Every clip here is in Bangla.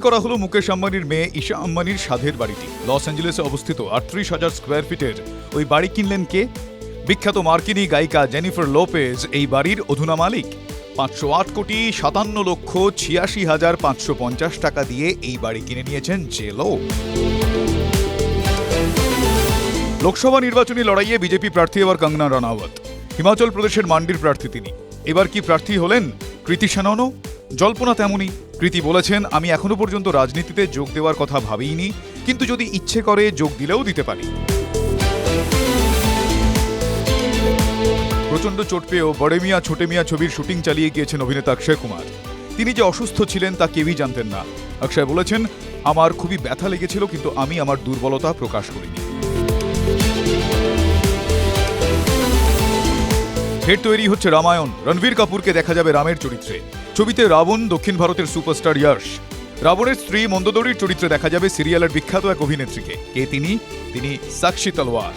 করা হলো মুকেশ আম্বানির মেয়ে ঈশা আম্বানির সাধের বাড়িটি। লস অ্যাঞ্জেলেসে অবস্থিত আটত্রিশ হাজার স্কোয়ার ফিটের ওই বাড়ি কিনলেন কে? বিখ্যাত মার্কিনী গায়িকা জেনিফার লোপেজ এই বাড়ির অধুনা মালিক। পাঁচশো আট কোটি সাতান্ন লক্ষ ছিয়াশি হাজার পাঁচশো পঞ্চাশ টাকা দিয়ে এই বাড়ি কিনে নিয়েছেন জেলো লোকসভা নির্বাচনী লড়াইয়ে বিজেপি প্রার্থী এবার কঙ্গনা রানাওয়াত। হিমাচল প্রদেশের মান্ডির প্রার্থী তিনি। এবার কি প্রার্থী হলেন কৃতি সেননও? জল্পনা তেমনই। কৃতি বলেছেন, আমি এখনও পর্যন্ত রাজনীতিতে যোগ দেওয়ার কথা ভাবিনি কিন্তু যদি ইচ্ছে করে যোগ দিলেও দিতে পারি। প্রচণ্ড চোট পেয়েও বড়ে মিয়া, ছোটে মিয়া ছবির শুটিং চালিয়ে গিয়েছেন অভিনেতা অক্ষয় কুমার। তিনি যে অসুস্থ ছিলেন তা কেউই জানতেন না। অক্ষয় বলেছেন, আমার খুবই ব্যথা লেগেছিল, কিন্তু আমি আমার দুর্বলতা প্রকাশ করিনি। ফের তৈরি হচ্ছে রামায়ণ। রণবীর কাপুরকে দেখা যাবে রামের চরিত্রে। ছবিতে রাবণ, দক্ষিণ ভারতের সুপারস্টার ইয়াশ। রাবণের স্ত্রী মন্দোদরীর চরিত্রে দেখা যাবে সিরিয়ালের বিখ্যাত এক অভিনেত্রীকে। কে তিনি? তিনি সাক্ষী তলোয়ার।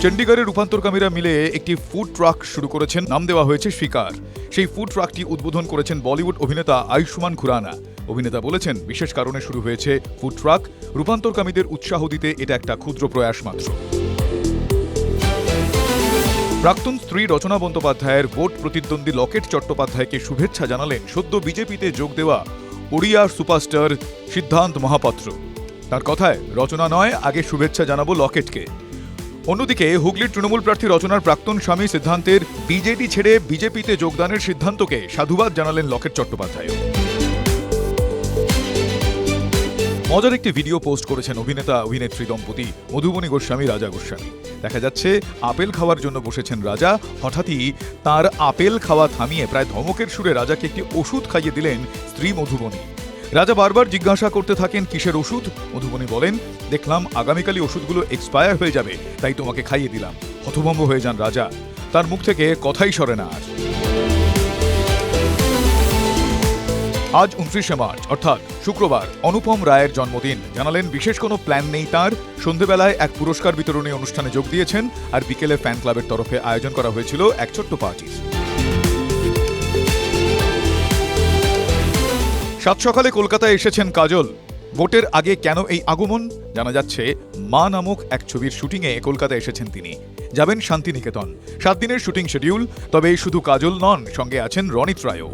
চণ্ডীগড়ের রূপান্তরকামীরা মিলে একটি ফুড ট্রাক শুরু করেছেন। নাম দেওয়া হয়েছে শিকার। সেই ফুড ট্রাকটি উদ্বোধন করেছেন বলিউড অভিনেতা আয়ুষ্মান খুরানা। অভিনেতা বলেছেন, বিশেষ কারণে শুরু হয়েছে ফুড ট্রাক। রূপান্তরকামীদের উৎসাহ দিতে এটা একটা ক্ষুদ্র প্রয়াস মাত্র। প্রাক্তন স্ত্রী রচনা বন্দ্যোপাধ্যায়ের ভোট প্রতিদ্বন্দ্বী লকেট চট্টোপাধ্যায়কে শুভেচ্ছা জানালেন সদ্য বিজেপিতে যোগ দেওয়া ওড়িয়ার সুপারস্টার সিদ্ধান্ত মহাপাত্র। তার কথায়, রচনা নয়, আগে শুভেচ্ছা জানাব লকেটকে। অন্যদিকে, হুগলির তৃণমূল প্রার্থী রচনার প্রাক্তন স্বামী সিদ্ধান্তের বিজেপি ছেড়ে বিজেপিতে যোগদানের সিদ্ধান্তকে সাধুবাদ জানালেন লকেট চট্টোপাধ্যায় মজার একটি ভিডিও পোস্ট করেছেন অভিনেতা, অভিনেত্রী দম্পতি মধুবনী গোস্বামী, রাজা গোস্বামী। দেখা যাচ্ছে, আপেল খাওয়ার জন্য বসেছেন রাজা। হঠাৎই তার আপেল খাওয়া থামিয়ে প্রায় ধমকের সুরে রাজাকে একটি ওষুধ খাইয়ে দিলেন স্ত্রী মধুবনী। রাজা বারবার জিজ্ঞাসা করতে থাকেন, কিসের ওষুধ? মধুবনী বলেন, দেখলাম আগামীকালই ওষুধগুলো এক্সপায়ার হয়ে যাবে, তাই তোমাকে খাইয়ে দিলাম। হতভম্ব হয়ে যান রাজা। তার মুখ থেকে কথাই সরে না আর। আজ উনত্রিশে মার্চ, অর্থাৎ শুক্রবার, অনুপম রায়ের জন্মদিন। জানালেন, বিশেষ কোনো প্ল্যান নেই তার। সন্ধেবেলায় এক পুরস্কার বিতরণী অনুষ্ঠানে যোগ দিয়েছেন আর বিকেলে ফ্যান ক্লাবের তরফে আয়োজন করা হয়েছিল এক ছোট্ট পার্টির সাত সকালে কলকাতায় এসেছেন কাজল। ভোটের আগে কেন এই আগমন? জানা যাচ্ছে, মা নামক এক ছবির শুটিংয়ে কলকাতায় এসেছেন তিনি। যাবেন শান্তিনিকেতন। সাত দিনের শুটিং শিডিউল তবে শুধু কাজল নন, সঙ্গে আছেন রনিত রায়ও।